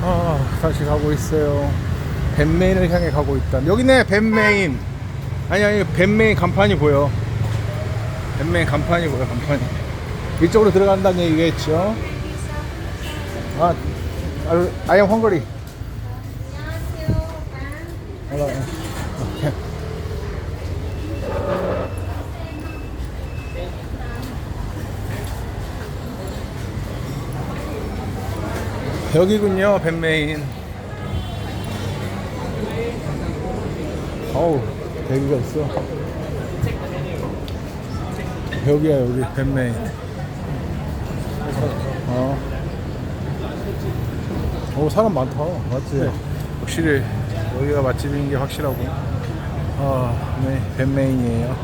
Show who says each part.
Speaker 1: 아, 다시 가고 있어요. 벤메인을 향해 가고 있다. 여기네, 벤메인. 아니, 아니, 벤메인 간판이 보여. 벤메인 간판이 보여, 간판이. 이쪽으로 들어간다는 얘기겠죠? 아, I am hungry. Hello. Okay. 여기군요, 벤메인. 어우, 대기가 있어. 여기야, 여기, 벤메인. 어. 오, 사람 많다. 맞지? 확실히, 여기가 맛집인 게 확실하고. 아, 네, 벤메인이에요.